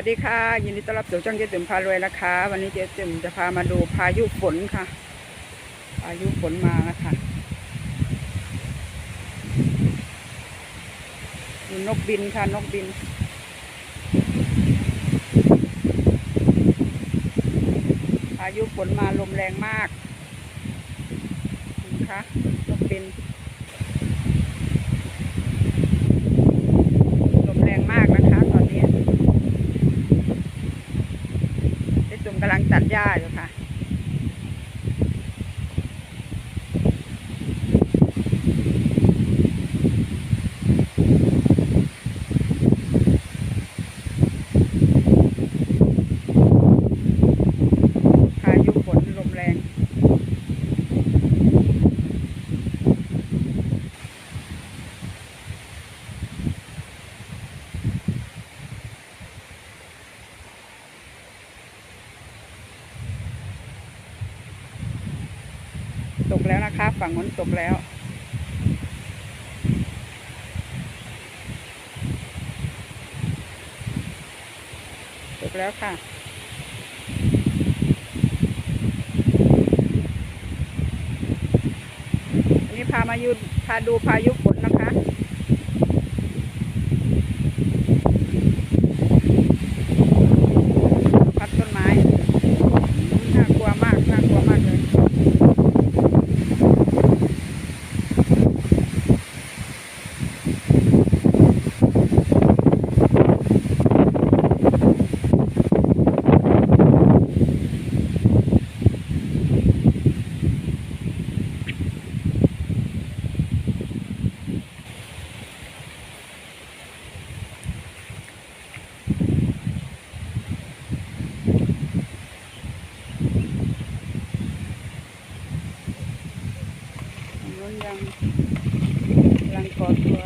วัสดีค่ะ ยินดีต้อนรับสู่ช่องเจ๊ติ๋มพารวยนะคะ วันนี้เจ๊ติ๋มจะพามาดูพายุฝนค่ะ พายุฝนมาแล้วค่ะดูนกบินค่ะนกบิน พายุฝนมาลมแรงมากนะคะนกบิน ลมแรงมากนะคะ ตอนนี้เจ๊จุ่มกำลังตัด หญ้าอยู่ค่ะ พายุฝนลมแรง ตกแล้วนะคะ ฝั่งนู้นตกแล้ว ตกแล้วค่ะอันนี้พามายุพาดูพายุฝนนะคะ พัดต้นไม้น่ากลัวมาก น่ากลัวมากเลย ทางนู้น ยังกำลังก่อตัว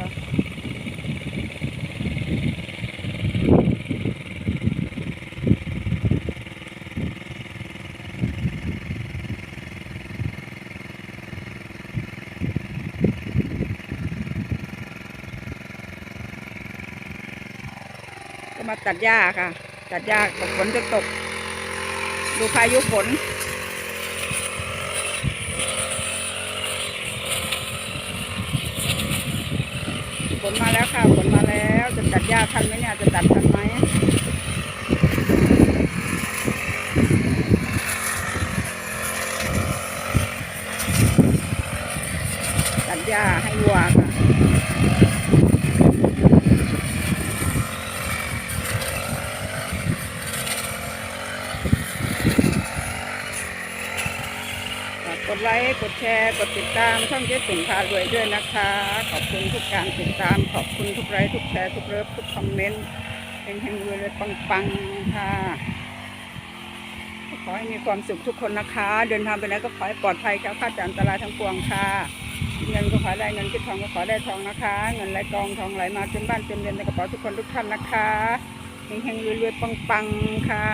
ก็มาตัดหญ้าค่ะ ตัดหญ้าฝนจะตก ดูพายุฝน นมาแล้วค่ะฝนมาแล้ว จะตัดหญ้าทันไหมเนี่ย จะตัดทันไหมตัดหญ้าให้วัวค่ะฝากก ดไลค์ กดแชร์ กดติดตามช่องเจ๊ตุ่มพารวยด้วยนะคะ ขอบคุณทุกการติดตาม ขอบคุณทุกไลค์ ทุกแชร์ ทุกเลิฟ ทุกคอมเมนต์เฮงรวยๆปังๆค่ะ ขอให้มีความสุขทุกคนนะคะ เดินทางไปไหนก็ขอให้ปลอดภัยแคล้วคลาดจากอันตรายทั้งปวงค่ะ เงินก็ขอได้เงินคิดทองก็ขอได้ทองนะคะ เงินไหลกองทองไหลมาเต็มบ้านเต็มเรือนในกระเป๋าทุกคนทุกท่านนะคะเฮงๆรวยๆปังๆค่ะ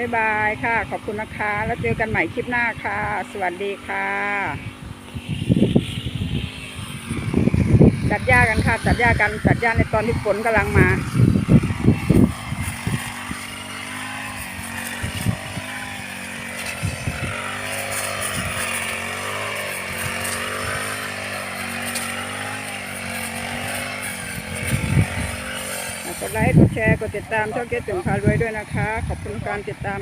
บ๊ายบายค่ะ ขอบคุณนะคะ แล้วเจอกันใหม่คลิปหน้าค่ะ สวัสดีค่ะ ตัดหญ้ากันค่ะ ตัดหญ้ากัน ตัดหญ้าในตอนที่ฝนกำลังมา ก ดไลค์กดแชร์กดติดตามช่องเจ๊ตึงพารวยด้วยนะคะ ขอบคุณการติดตาม